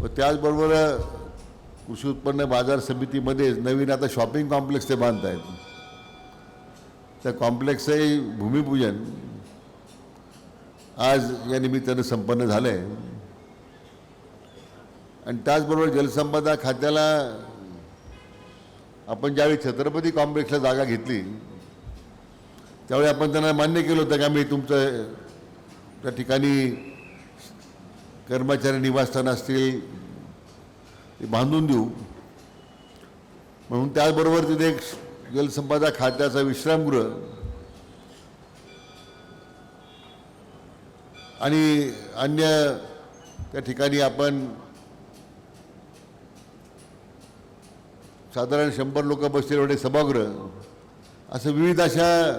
व त्याचबरोबर कृषी उत्पन्न बाजार समितीमध्येच नवीन आता शॉपिंग कॉम्प्लेक्स ते बांधत आहेत त्या कॉम्प्लेक्सचंही भूमिपूजन आज या निमित्तानं संपन्न झालं आहे आणि त्याचबरोबर जलसंपदा खात्याला आपण ज्यावेळी छत्रपती कॉम्प्लेक्सला जागा घेतली त्यावेळी आपण त्यांना मान्य केलं होतं की आम्ही तुमचं त्या ठिकाणी कर्मचारी निवासस्थान असतील ते बांधून देऊ. म्हणून त्याचबरोबर तिथे एक जलसंपदा खात्याचा विश्रामगृह. आणि अन्य त्या ठिकाणी आपण साधारण शंभर लोक बसतील एवढे सभागृह. असं विविध अशा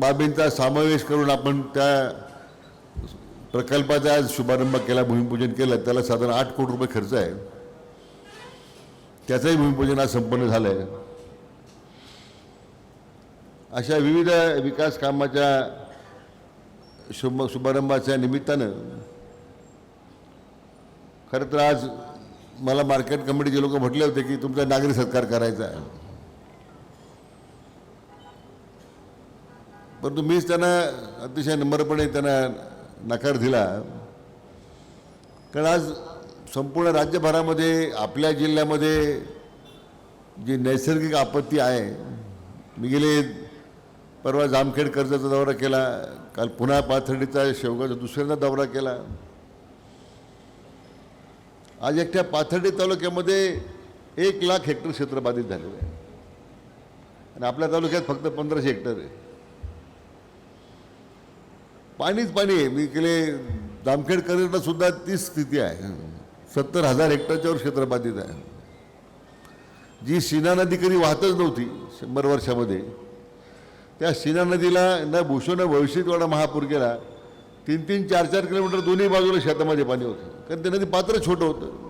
बाबींचा समावेश करून आपण त्या प्रकल्पाचा आज शुभारंभ केला भूमिपूजन केलं त्याला साधारण आठ कोटी रुपये खर्च आहे. त्याचंही भूमिपूजन आज संपन्न झालं आहे अशा विविध विकास कामाच्या शुभ शुभारंभाच्या निमित्तानं खरं तर आज मला मार्केट कमिटीचे लोक म्हटले होते की तुमचा नागरी सत्कार करायचा आहे. परंतु मीच त्यांना अतिशय नम्रपणे त्यांना नकार दिला. कारण आज संपूर्ण राज्यभरामध्ये आपल्या जिल्ह्यामध्ये जी नैसर्गिक आपत्ती आहे मी गेले परवा जामखेड कर्जाचा दौरा केला काल पुन्हा पाथर्डीचा शेवगाचा दुसऱ्यांदा दौरा केला. आज एकट्या पाथर्डी तालुक्यामध्ये एक लाख हेक्टर क्षेत्र बाधित झालेलं आहे. आणि आपल्या तालुक्यात फक्त पंधराशे हेक्टर आहे. पाणीच पाणी आहे. मी गेले जामखेड करिता सुद्धा तीच स्थिती आहे. सत्तर हजार हेक्टरच्यावर क्षेत्र बाधित आहे. जी सीना नदी कधी वाहतच नव्हती शंभर वर्षामध्ये. त्या सीना नदीला न भूषण भविष्यतवाडा महापूर गेला तीन तीन चार चार किलोमीटर दोन्ही बाजूला शेतामध्ये पाणी होतं. कारण ते नदी पात्र छोटं होतं.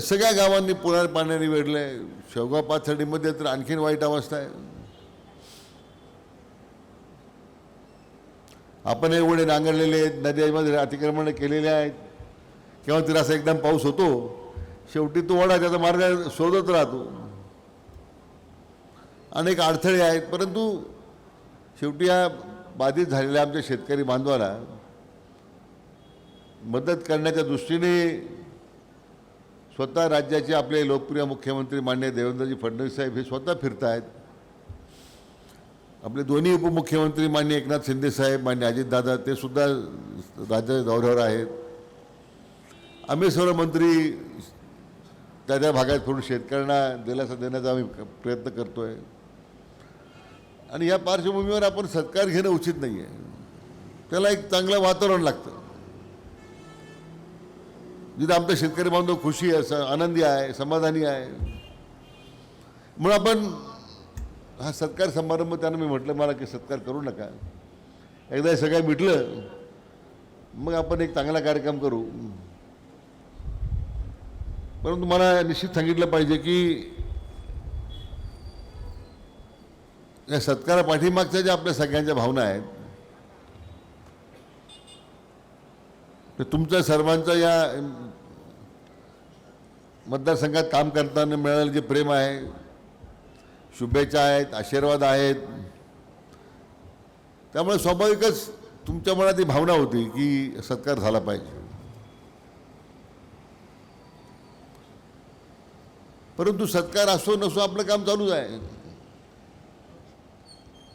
सगळ्या गावांनी पुन्हा पाण्याने वेढलं आहे शेवगाव पाथर्डीमध्ये तर आणखीन वाईट अवस्था आहे. आपण एवढे नांगरलेले आहेत नद्यांमध्ये अतिक्रमण केलेले आहेत. किंवा तिला असा एकदम पाऊस होतो शेवटी तो वडा त्याचा मार्ग शोधत राहतो. अनेक अडथळे आहेत परंतु शेवटी या बाधित झालेल्या आमच्या शेतकरी बांधवाला मदत करण्याच्या दृष्टीने स्वतः राज्याचे आपले लोकप्रिय मुख्यमंत्री मान्य देवेंद्रजी फडणवीस साहेब हे स्वतः फिरत आहेत आपले दोन्ही उपमुख्यमंत्री मान्य एकनाथ शिंदे साहेब मान्य अजितदादा ते सुद्धा राज्याच्या दौऱ्यावर आहेत. आम्ही सर्व मंत्री त्या त्या भागात फिरून शेतकऱ्यांना दिलासा देण्याचा आम्ही प्रयत्न करतो आहे आणि या पार्श्वभूमीवर आपण सत्कार घेणं उचित नाही आहे त्याला एक चांगलं वातावरण लागतं. जिथं आमचा शेतकरी बांधव खुशी आहे स आनंदी आहे समाधानी आहे. म्हणून आपण हा सत्कार समारंभ त्यांना मी म्हटलं मला की सत्कार करू नका. एकदा सगळं मिटलं मग आपण एक चांगला कार्यक्रम करू. परंतु मला निश्चित सांगितलं पाहिजे की या सत्कारा पाठीमागच्या ज्या आपल्या सगळ्यांच्या भावना आहेत तर तुमच्या सर्वांचा या मतदारसंघात काम करताना मिळालेलं जे प्रेम आहे शुभेच्छा आहेत आशीर्वाद आहेत. त्यामुळे स्वाभाविकच तुमच्या मनात ही भावना होती की सत्कार झाला पाहिजे. परंतु सत्कार असो नसो आपलं काम चालूच आहे.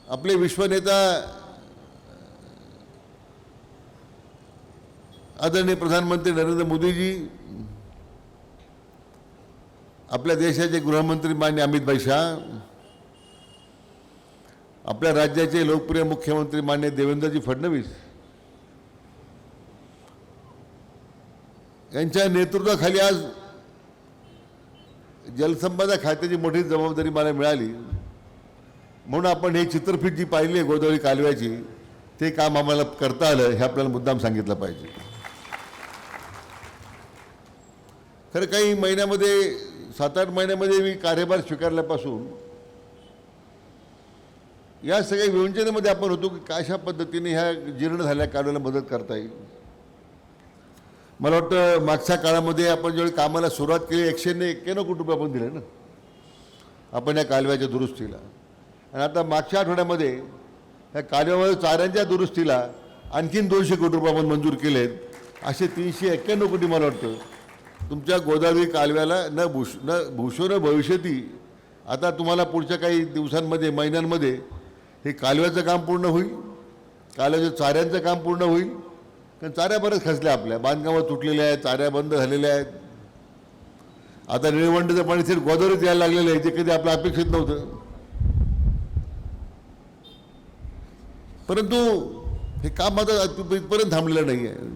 आपले विश्वनेता आदरणीय प्रधानमंत्री नरेंद्र मोदीजी आपल्या देशाचे गृहमंत्री मान्य अमित भाई शाह आपल्या राज्याचे लोकप्रिय मुख्यमंत्री मान्य देवेंद्रजी फडणवीस यांच्या नेतृत्वाखाली आज जलसंपदा खात्याची मोठी जबाबदारी मला मिळाली. म्हणून आपण हे चित्रफित जी पाहिली आहे गोदावरी कालव्याची ते काम आम्हाला करता आलं हे आपल्याला मुद्दाम सांगितलं पाहिजे. खरं काही महिन्यामध्ये सात आठ महिन्यामध्ये मी कार्यभार स्वीकारल्यापासून या सगळ्या विवंचनेमध्ये आपण होतो की कशा पद्धतीने ह्या जीर्ण झाल्या काढायला मदत करता येईल. मला वाटतं मागच्या काळामध्ये आपण ज्यावेळी कामाला सुरुवात केली एकशे एक्क्याण्णव कोटी रुपये आपण दिले ना. आपण या कालव्याच्या दुरुस्तीला. आणि आता मागच्या आठवड्यामध्ये या कालव्यामध्ये चाऱ्यांच्या दुरुस्तीला आणखीन दोनशे कोटी रुपये आपण मंजूर आहेत असे तीनशे एक्क्याण्णव कोटी मला वाटतं तुमच्या गोदावरी कालव्याला न भूष न भूषण न भविष्यती. आता तुम्हाला पुढच्या काही दिवसांमध्ये महिन्यांमध्ये हे कालव्याचं काम पूर्ण होईल कालव्याच्या चाऱ्यांचं काम पूर्ण होईल. कारण चाऱ्या बऱ्याच खसल्या आपल्या. बांधकामं तुटलेल्या आहेत चाऱ्या बंद झालेल्या आहेत. आता निळवंडीचं पाणी थेट गोदावरीत यायला लागलेलं आहे जे कधी आपलं अपेक्षित नव्हतं. परंतु हे काम आता इथपर्यंत थांबलेलं नाही आहे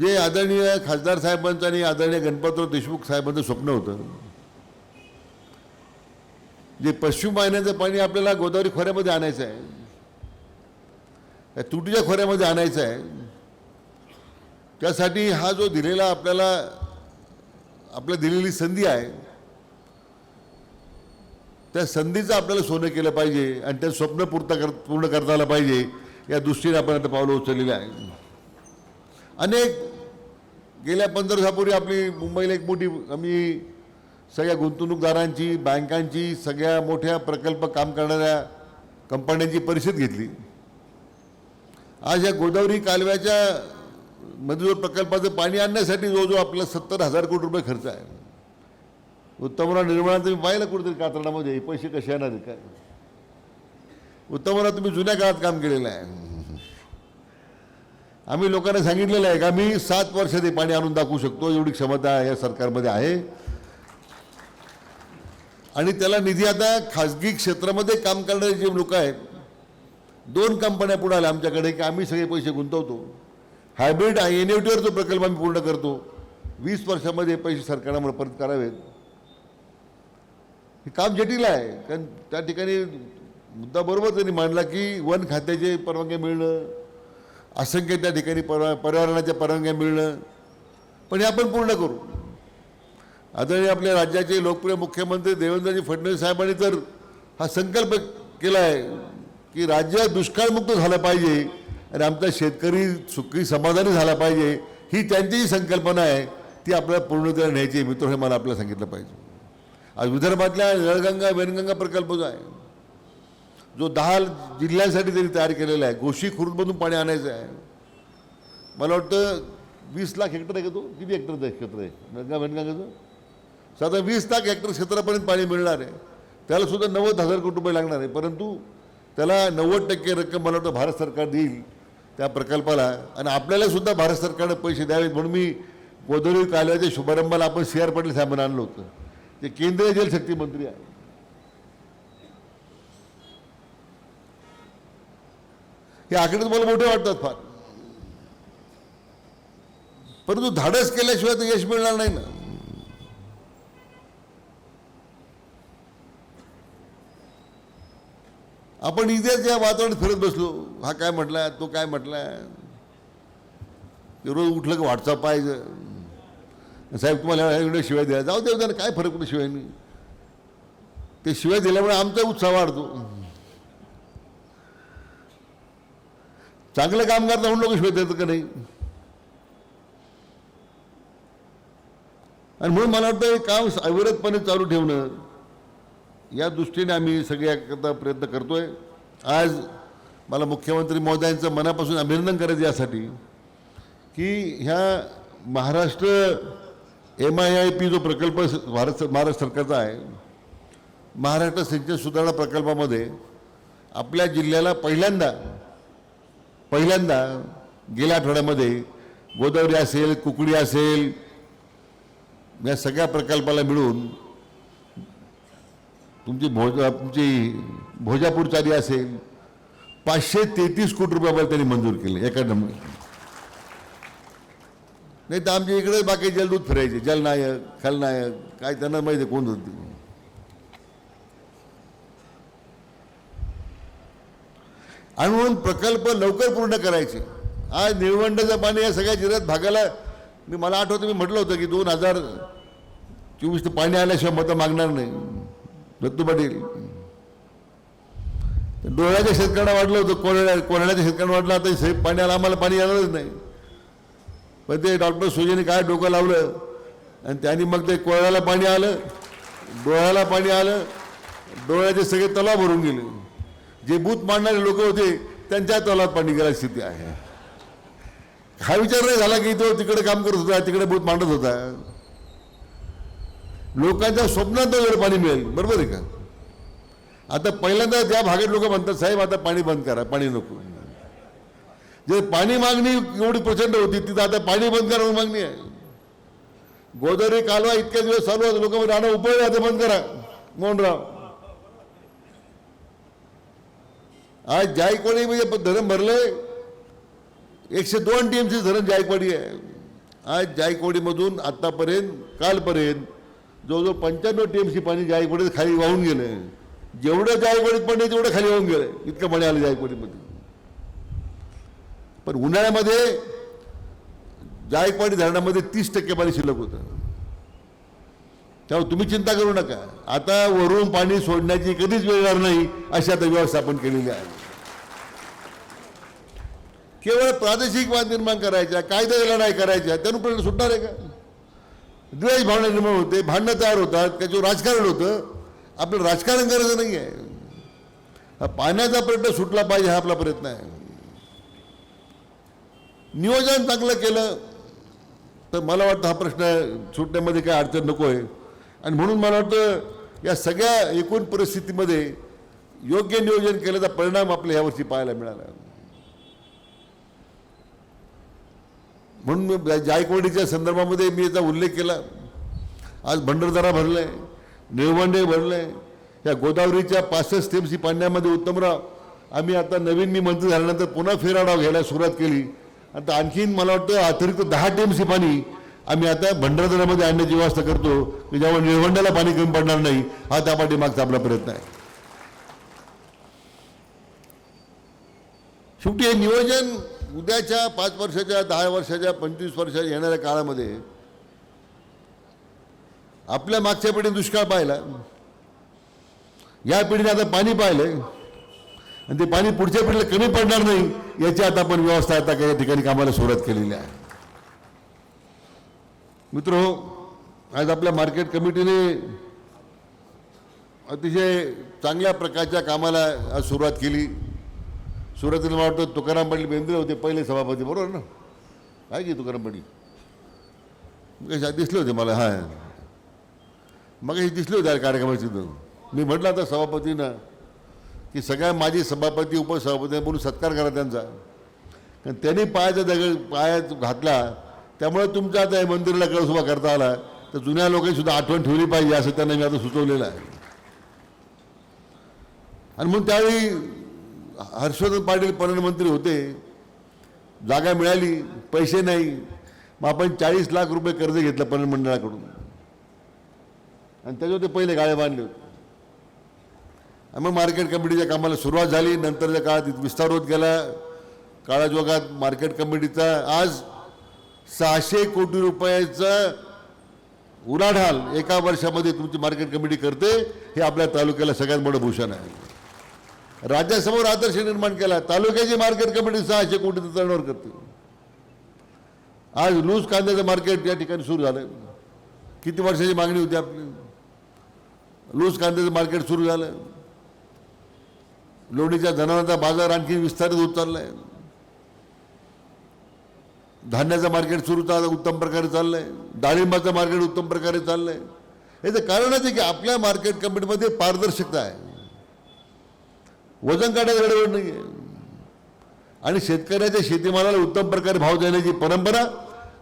जे आदरणीय खासदार साहेबांचं आणि आदरणीय गणपतराव देशमुख साहेबांचं स्वप्न होतं. जे पश्चिम वाहिन्याचं पाणी आपल्याला गोदावरी खोऱ्यामध्ये आणायचं आहे. या तुटीच्या खोऱ्यामध्ये आणायचं आहे. त्यासाठी हा जो दिलेला आपल्याला आपल्या दिलेली संधी आहे त्या संधीचं आपल्याला सोनं केलं पाहिजे आणि त्या स्वप्न पूर्त कर पूर्ण करता आलं पाहिजे या दृष्टीने आपण आता पावलं उचललेलं आहे अनेक गेल्या पंधरा दिवसापूर्वी आपली मुंबईला एक मोठी आम्ही सगळ्या गुंतवणूकदारांची बँकांची सगळ्या मोठ्या प्रकल्प काम करणाऱ्या कंपन्यांची परिषद घेतली. आज या गोदावरी कालव्याच्या मध्ये जो प्रकल्पाचं पाणी आणण्यासाठी जो जो आपला सत्तर हजार कोटी रुपये खर्च आहे. उत्तमराव निर्मळाचं तुम्ही पाहिलं कुठेतरी कातरणामध्ये हे पैसे कसे येणार काय? उत्तमराव तुम्ही जुन्या काळात काम केलेलं आहे. आम्ही लोकांना सांगितलेलं आहे का मी सात वर्ष ते पाणी आणून दाखवू शकतो एवढी क्षमता या सरकारमध्ये आहे. आणि त्याला निधी आता खाजगी क्षेत्रामध्ये काम करणारे जे लोक आहेत दोन कंपन्या पुढे आल्या आमच्याकडे की आम्ही सगळे पैसे गुंतवतो. हायब्रिड एन तो प्रकल्प आम्ही पूर्ण करतो. वीस वर्षामध्ये पैसे सरकारला परत करावेत. हे काम जटिल आहे कारण त्या ठिकाणी मुद्दा बरोबर त्यांनी मांडला की वन खात्याचे परवानगी मिळणं असंख्य त्या ठिकाणी परवा पर्यावरणाच्या परवानग्या मिळणं. पण हे आपण पूर्ण करू. आदरणीय आपल्या राज्याचे लोकप्रिय मुख्यमंत्री देवेंद्रजी फडणवीस साहेबांनी तर हा संकल्प केला आहे की राज्य दुष्काळमुक्त झालं पाहिजे आणि आमचा शेतकरी सुखी समाधानी झाला पाहिजे ही त्यांची जी संकल्पना आहे. ती आपल्याला पूर्णतेला न्यायची मित्र हे मला आपल्याला सांगितलं पाहिजे. आज विदर्भातल्या नळगंगा वेनगंगा प्रकल्प जो आहे जो दहा जिल्ह्यांसाठी त्यांनी तयार केलेला आहे. गोशी खुर्दमधून पाणी आणायचं आहे. मला वाटतं वीस लाख हेक्टर आहे का तो? किती हेक्टरचं क्षेत्र आहे? गंगा वेनगंगाचं साधारण वीस लाख हेक्टर क्षेत्रापर्यंत पाणी मिळणार आहे. त्याला सुद्धा नव्वद हजार कोटी रुपये लागणार आहे. परंतु त्याला नव्वद टक्के रक्कम मला वाटतं भारत सरकार देईल त्या प्रकल्पाला. आणि आपल्याला सुद्धा भारत सरकारनं पैसे द्यावेत म्हणून मी गोदावरी कालव्याच्या शुभारंभाला आपण सी आर पाटील साहेबांना आणलं होतं. ते केंद्रीय जलशक्ती मंत्री आहे हे आकडे तुम्हाला मोठे वाटतात फार. परंतु धाडस केल्याशिवाय तर यश मिळणार नाही ना. आपण इथेच या वातावरणात फिरत बसलो. हा काय म्हटलाय तो काय म्हटलाय? रोज उठलं की व्हॉट्सअप पाहिजे साहेब तुम्हाला एवढे शिवाय द्या जाऊ दे काय फरक पडतो शिवायनी? ते शिवाय दिल्यामुळे आमचा उत्साह वाढतो. चांगलं काम करता म्हणून लोक शिवाय येतं का नाही? आणि म्हणून मला वाटतं हे काम अविरतपणे चालू ठेवणं या दृष्टीने आम्ही सगळ्याकरता प्रयत्न करतोय. आज मला मुख्यमंत्री महोदयांचं मनापासून अभिनंदन करायचं यासाठी की ह्या Maharashtra M I I P जो प्रकल्प भारत महाराष्ट्र सरकारचा आहे महाराष्ट्र सिंचन सुधारणा प्रकल्पामध्ये आपल्या जिल्ह्याला पहिल्यांदा पहिल्यांदा गेल्या आठवड्यामध्ये गोदावरी असेल कुकडी असेल या सगळ्या प्रकल्पाला मिळून तुमची भोज तुमची भोजापूर चाली असेल पाचशे तेहतीस कोटी रुपयावर त्यांनी मंजूर केले एका नंबर. नाही तर आमच्या इकडे बाकी जलदूत फिरायचे जलनायक खलनायक काय त्यांना माहिती आहे कोण होते आणि म्हणून प्रकल्प लवकर पूर्ण करायचे. आज निळवंडाचं पाणी या सगळ्या जिल्ह्यात भागाला मी मला आठवतं मी म्हटलं होतं की दोन हजार चोवीस पाणी आल्याशिवाय मतं मागणार नाही. दत्तू पाटील. डोळ्याच्या शेतकऱ्यांना वाटलं होतं कोरड्या कोरड्याच्या शेतकऱ्यांना वाटलं आता हे पाणी आलं आम्हाला पाणी येणारच नाही. पण ते डॉक्टर सुजेने काय डोकं लावलं आणि त्यांनी मग ते कोरड्याला पाणी आलं डोळ्याला पाणी आलं डोळ्याचे सगळे तलाव भरून गेले. जे बूत मांडणारे लोक होते त्यांच्या तोलात पाणी गेल्याची स्थिती आहे. हा विचार नाही झाला की तो तिकडे काम करत होता तिकडे बूथ मांडत होता. लोकांच्या स्वप्नात वगैरे पाणी मिळेल बरोबर आहे का? आता पहिल्यांदा त्या भागात लोक म्हणतात साहेब आता पाणी बंद करा पाणी नको. जे पाणी मागणी एवढी प्रचंड होती तिथं आता पाणी बंद करा म्हणून मागणी आहे. गोदावरी कालवा इतक्या दिवस चालू होता लोक राहणं उपयोग आता बंद करा. मोहनराव आज जायकवाडी म्हणजे धरण भरले एकशे दोन टी एम सी धरण जायकवाडी आहे. आज जायकवाडीमधून आतापर्यंत कालपर्यंत जवळजवळ पंच्याण्णव टी एम सी पाणी जायकवाडीत खाली वाहून गेलं. जेवढं जायकवाडीत पाणी आहे, तेवढं खाली वाहून गेलं. इतकं पाणी आलं जायकवाडीमध्ये. पण उन्हाळ्यामध्ये जायकवाडी धरणामध्ये तीस टक्के पाणी शिल्लक होतं. त्यामुळे तुम्ही चिंता करू नका. आता वरून पाणी सोडण्याची कधीच वेळ येणार नाही अशी आता व्यवस्थापन केलेली आहे. केवळ प्रादेशिक वाद निर्माण करायच्या कायद्याला नाही करायच्या त्यानुसार प्रश्न सुटणार आहे का? द्वेष भावना निर्माण होते भांडणं तयार होतात त्याच्यावर राजकारण होतं. आपलं राजकारण करायचं नाही आहे. पाण्याचा प्रश्न सुटला पाहिजे हा आपला प्रयत्न आहे. नियोजन चांगलं केलं तर मला वाटतं हा प्रश्न सुटण्यामध्ये काय अडचण नको आहे आणि म्हणून मला वाटतं या सगळ्या एकूण परिस्थितीमध्ये योग्य नियोजन केल्याचा परिणाम आपल्या यावर्षी पाहायला मिळाला. म्हणून मी जायकवाडीच्या संदर्भामध्ये मी याचा उल्लेख केला. आज भंडरदारा भरलं आहे निळवंडे आहे या गोदावरीच्या पासष्ट टेम्सी पाण्यामध्ये उत्तमराव आम्ही आता नवीन मी मंत्री झाल्यानंतर पुन्हा फेराडाव घ्यायला सुरुवात केली. आता आणखीन मला वाटतं अतिरिक्त दहा टेम्सी पाणी आम्ही आता भंडारदरामध्ये आणण्याची व्यवस्था करतो की ज्यामुळे निळवंड्याला पाणी कमी पडणार नाही हा त्या पाठीमागचा आपला प्रयत्न आहे. शेवटी हे नियोजन उद्याच्या पाच वर्षाच्या दहा वर्षाच्या पंचवीस वर्षाच्या येणाऱ्या काळामध्ये आपल्या मागच्या पिढीने दुष्काळ पाहिला. या पिढीने आता पाणी पाहिलंय. आणि ते पाणी पुढच्या पिढीला कमी पडणार नाही याची आता आपण व्यवस्था आता काही ठिकाणी कामाला सुरुवात केलेली आहे. मित्र आज आपल्या मार्केट कमिटीने अतिशय चांगल्या प्रकारच्या कामाला आज सुरुवात केली. सुरुवातीला मला वाटतं तुकाराम पाटील बेंद्रे होते पहिले सभापती बरोबर ना? आहे की तुकाराम पाटील? कशा दिसले होते मला हां. मग हे दिसले होते कार्यक्रमाची मी म्हटलं आता सभापतीनं की सगळ्या माजी सभापती उपसभापती बोलून सत्कार करा त्यांचा. कारण त्यांनी पायाचा दगड पायात घातला त्यामुळे तुमचं आता या मंदिराला कळस उभा करता आला तर जुन्या लोकांनी सुद्धा आठवण ठेवली पाहिजे असं त्यांना मी आता सुचवलेलं आहे. आणि म्हणून त्यावेळी हर्षवर्धन पाटील प्रधानमंत्री होते जागा मिळाली पैसे नाही मग आपण चाळीस लाख रुपये कर्ज घेतलं प्रधानमंडळाकडून आणि त्याच्यावर ते पहिले गाळे बांधले होते. आणि मग मार्केट कमिटीच्या कामाला सुरुवात झाली नंतरच्या काळात विस्तार होत गेला. काळाजोगात मार्केट कमिटीचा आज सहाशे कोटी रुपयाचं उलाढाल एका वर्षामध्ये तुमची मार्केट कमिटी करते हे आपल्या तालुक्याला सगळ्यात मोठं भूषण आहे. राज्यासमोर आदर्श निर्माण केला तालुक्याची मार्केट कमिटी सहाशे कोटीचं टर्नओव्हर करते. आज लूज कांद्याचं मार्केट या ठिकाणी सुरू झालं किती वर्षाची मागणी होती आपली? लूज कांद्याचं मार्केट सुरू झालं लोणीच्या जनावरांचा बाजार आणखी विस्तारित होत चाललाय. धान्याचं मार्केट सुरू चाललं उत्तम प्रकारे चाललंय. डाळिंबाचं मार्केट उत्तम प्रकारे चाललंय. याचं कारणच आहे की आपल्या मार्केट कमिटीमध्ये पारदर्शकता आहे. वजन काढायला गडबड नाही आहे आणि शेतकऱ्याच्या शेतीमालाला उत्तम प्रकारे भाव देण्याची परंपरा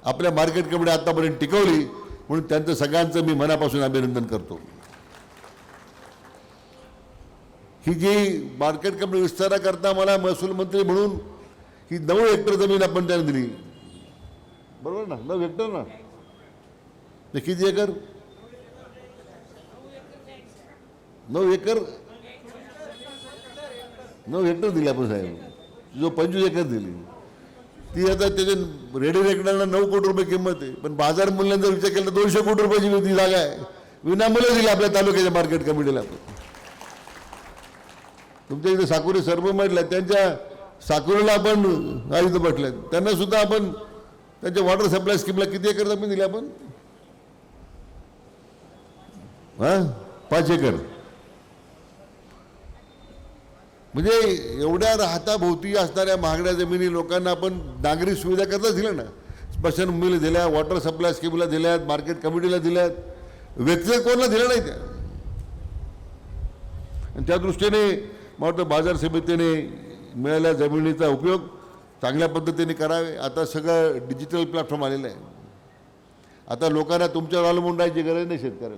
आपल्या मार्केट कमिटी आतापर्यंत टिकवली. म्हणून त्यांचं सगळ्यांचं मी मनापासून अभिनंदन करतो. ही जी मार्केट कमिटी विस्ताराकरता मला महसूल मंत्री म्हणून ही नऊ हेक्टर जमीन आपण त्यांना दिली. बरोबर ना? नऊ हेक्टर ना. ते किती एकर. नऊ एकर. नऊ हेक्टर दिली आपण साहेब. जो पंचवीस एकर दिली. ती आता त्याच्या रेडी रेकडांना नऊ कोटी रुपये किंमत आहे. पण बाजार मूल्याचा विचार केला दोनशे कोटी रुपयाची ती जागा आहे. विनामूल्य दिली आपल्या तालुक्याच्या मार्केट कमिटीला तुमच्या इथे साकुरी सर्व म्हटलं त्यांच्या साकुरीला आपण आयुध म्हटलं त्यांना सुद्धा आपण त्यांच्या वॉटर सप्लाय स्कीमला किती एकर जमीन दिली आपण? हा? पाच एकर. म्हणजे एवढ्या राहताभोवती असणाऱ्या महागड्या जमिनी लोकांना आपण नागरी सुविधा करताच दिल्या ना. स्मशानभूमीला दिल्या वॉटर सप्लाय स्कीमला दिल्यात मार्केट कमिटीला दिल्यात. व्यक्तिगत कोणाला दिल्या नाही त्या? आणि त्या दृष्टीने मला वाटतं बाजार समितीने मिळालेल्या जमिनीचा उपयोग चांगल्या पद्धतीने करावे. आता सगळं डिजिटल प्लॅटफॉर्म आलेलं आहे. आता लोकांना तुमच्यावर अवलंबून राहायची गरज नाही शेतकऱ्याला.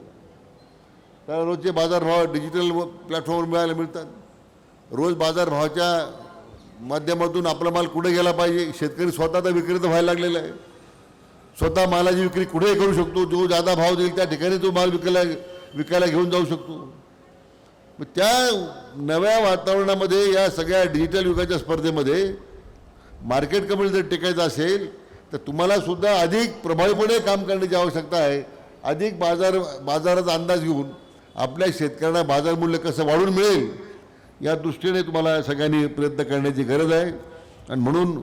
तर रोजचे बाजारभाव डिजिटल प्लॅटफॉर्मवर मिळायला मिळतात. रोज बाजारभावाच्या माध्यमातून आपला माल कुठे गेला पाहिजे? शेतकरी स्वतः स्वतःचा विक्रेता व्हायला लागलेला आहे. स्वतः मालाची विक्री कुठेही करू शकतो. जो जादा भाव देईल त्या ठिकाणी तो माल विकायला विकायला घेऊन जाऊ शकतो. मग त्या नव्या वातावरणामध्ये या सगळ्या डिजिटल युगाच्या स्पर्धेमध्ये मार्केट कमिटी जर टिकायचं असेल तर तुम्हाला सुद्धा अधिक प्रभावीपणे काम करण्याची आवश्यकता आहे. अधिक बाजार बाजाराचा अंदाज घेऊन आपल्या शेतकऱ्यांना बाजारमूल्य कसं वाढून मिळेल या दृष्टीने तुम्हाला सगळ्यांनी प्रयत्न करण्याची गरज आहे. आणि म्हणून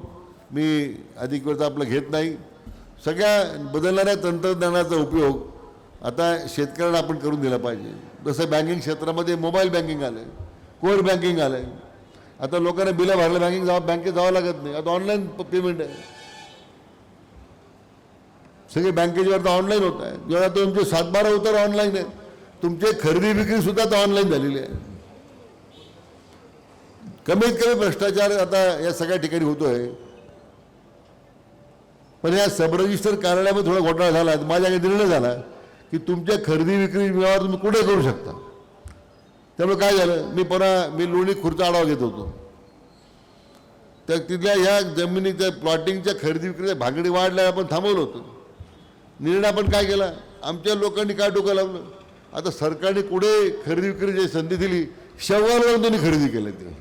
मी अधिक वेळचा आपलं घेत नाही. सगळ्या बदलणाऱ्या तंत्रज्ञानाचा उपयोग आता शेतकऱ्यांना आपण करून दिला पाहिजे. जसं बँकिंग क्षेत्रामध्ये मोबाईल बँकिंग आलं आहे कोर बँकिंग आलं आहे आता लोकांना बिलं भरलं बँकिंग जावं बँकेत जावं लागत नाही. आता ऑनलाईन पेमेंट आहे. सगळे बँकेचे आता ऑनलाईन होत आहे. जेव्हा तुमचे सातबारा उतार ऑनलाईन आहे. तुमचे खरेदी विक्री सुद्धा आता ऑनलाईन झालेली आहे. कमीत कमी भ्रष्टाचार आता या सगळ्या ठिकाणी होतोय. पण या सब रजिस्टर कार्यालयामध्ये थोडा घोटाळा झाला. माझ्याकडे निर्णय झाला की तुमच्या खरेदी विक्री व्यवहार तुम्ही कुठे करू शकता? त्यामुळे काय झालं? मी परवा मी लोणी खुर्चा आढावा घेत होतो. तर तिथल्या ह्या जमिनीच्या प्लॉटिंगच्या खरेदी विक्रीच्या भागडी वाढल्या आपण थांबवलं होतं. निर्णय आपण काय केला? आमच्या लोकांनी काय डोकं लावलं? आता सरकारने कुठे खरेदी विक्रीची संधी दिली? शेवगाला जाऊन त्यांनी खरेदी केलं ते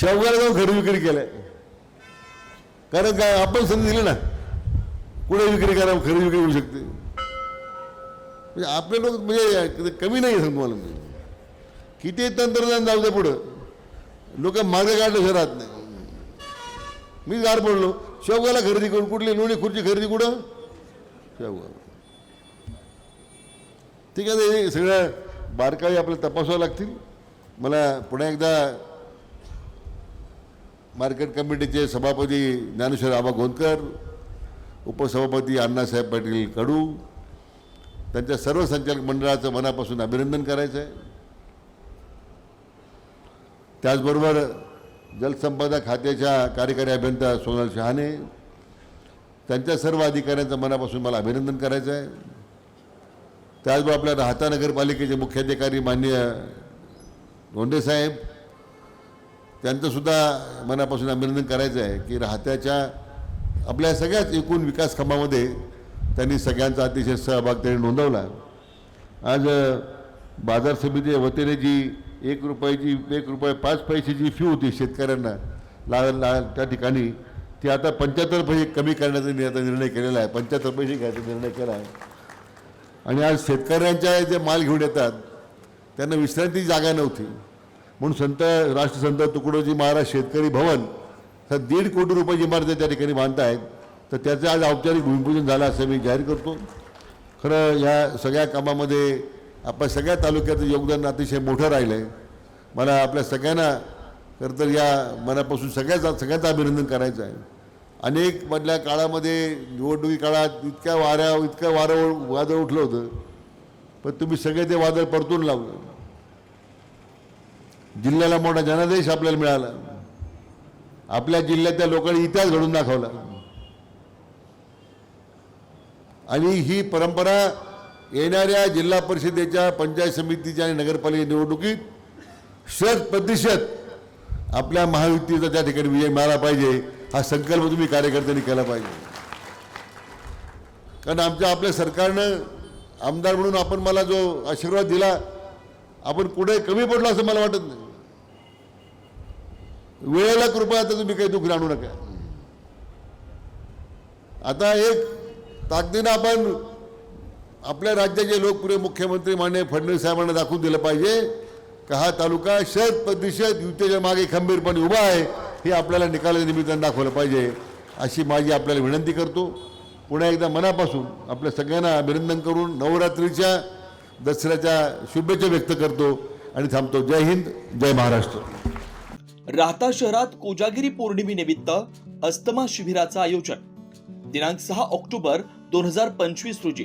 शेवगाला जाऊन खरेदी विक्री केल्या. कारण काय? आपण संधी दिली ना. कुठे विक्री करा खरेदी विक्री होऊ शकते. म्हणजे आपले लोक म्हणजे कमी नाही आहे मला मी किती तंत्रज्ञान जाऊ दे पुढं. लोक मागे काढलं राहत नाही. मी गार पडलो. शेवगाला खरेदी करून कुठली लोणी खुर्ची खरेदी कुठं? शेवगाव ठीक आहे हे सगळ्या बारकाई आपल्याला तपासावं लागतील. मला पुन्हा एकदा मार्केट कमिटीचे सभापती ज्ञानेश्वर आबा गोंदकर उपसभापती अण्णासाहेब पाटील कडू त्यांच्या सर्व संचालक मंडळाचं मनापासून अभिनंदन करायचं आहे त्याचबरोबर जलसंपदा खात्याच्या कार्यकारी अभियंता सोनल शहाणे त्यांच्या सर्व अधिकाऱ्यांचं मनापासून मला अभिनंदन करायचं आहे त्याचबरोबर आपल्या राहता नगरपालिकेचे मुख्याधिकारी माननीय धोंडे साहेब त्यांचंसुद्धा मनापासून अभिनंदन करायचं आहे की राहत्याच्या आपल्या सगळ्याच एकूण विकास कामामध्ये त्यांनी सगळ्यांचा अतिशय सहभाग त्यांनी नोंदवला. आज बाजार समितीच्या वतीने जी एक रुपयाची एक रुपये पाच पैशाची फी होती शेतकऱ्यांना ला ला त्या ठिकाणी ती आता पंच्याहत्तर पैसे कमी करण्याचा नि- आता निर्णय केलेला आहे. पंच्याहत्तर पैसे घ्यायचा निर्णय केला आहे. आणि आज शेतकऱ्यांच्या जे माल घेऊन येतात त्यांना विश्रांती जागा नव्हती. म्हणून संत राष्ट्रसंत तुकडोजी महाराज शेतकरी भवन हा दीड कोटी रुपयाची इमारत त्या ठिकाणी बांधतायत. तर त्याचं आज औपचारिक भूमिपूजन झालं असं मी जाहीर करतो. खरं या सगळ्या कामामध्ये आपल्या सगळ्या तालुक्याचं योगदान अतिशय मोठं राहिलं आहे मला आपल्या सगळ्यांना खरं तर या मनापासून सगळ्याचा सगळ्यांचं अभिनंदन करायचं आहे. अनेक मधल्या काळामध्ये निवडणुकी काळात इतक्या वाऱ्या इतकं वारं वादळ उठलं होतं. पण तुम्ही सगळे ते वादळ परतून लावलं. जिल्ह्याला मोठा जनादेश आपल्याला मिळाला. आपल्या जिल्ह्यातल्या लोकांनी इतिहास घडून दाखवला. आणि ही परंपरा येणाऱ्या जिल्हा परिषदेच्या पंचायत समितीच्या आणि नगरपालिका निवडणुकीत शत प्रतिशत आपल्या महायुतीचा त्या ठिकाणी विजय मिळाला पाहिजे. हा संकल्प तुम्ही कार्यकर्त्यांनी केला पाहिजे. कारण आमच्या आपल्या सरकारनं आमदार म्हणून आपण मला जो आशीर्वाद दिला आपण कुठे कमी पडलो असं मला वाटत नाही. वेळेला कृपया आता तुम्ही काही दुःख आणू नका. आता एक ताकदीनं आपण आपल्या राज्याचे लोकप्रिय मुख्यमंत्री माननीय फडणवीस साहेबांना दाखवून दिलं पाहिजे का हा तालुका शत प्रतिशत युतीच्या मागे खंबीरपणे उभा आहे हे आपल्याला निकालाच्या निमित्तानं दाखवलं पाहिजे. अशी माझी आपल्याला विनंती करतो. पुन्हा एकदा मनापासून आपल्या सगळ्यांना अभिनंदन करून नवरात्रीच्या दसऱ्याच्या शुभेच्छा व्यक्त करतो आणि थांबतो. जय हिंद जय महाराष्ट्र. राहता शहरात कोजागिरी पौर्णिमेनिमित्त अस्तमा शिबिराचं आयोजन. दिनांक सहा ऑक्टोबर दोन हजार पंचवीस रोजी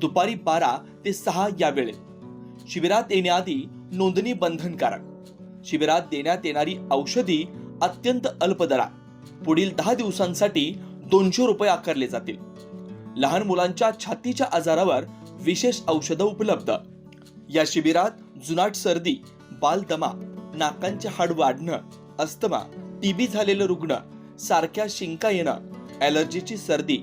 दुपारी बारा ते सहा या वेळेत शिबिरात येण्याआधी नोंदणी बंधनकारक. शिबिरात देण्यात येणारी औषधी अत्यंत अल्प दरात पुढील दहा दिवसांसाठी दोनशे रुपये आकारले जातील. लहान मुलांच्या छातीच्या आजारावर विशेष औषधं उपलब्ध. या शिबिरात जुनाट सर्दी बालदमा नाकांचे हाड वाढणं अस्थमा टीबी झालेलं रुग्ण सारख्या शिंका येणं ॲलर्जीची सर्दी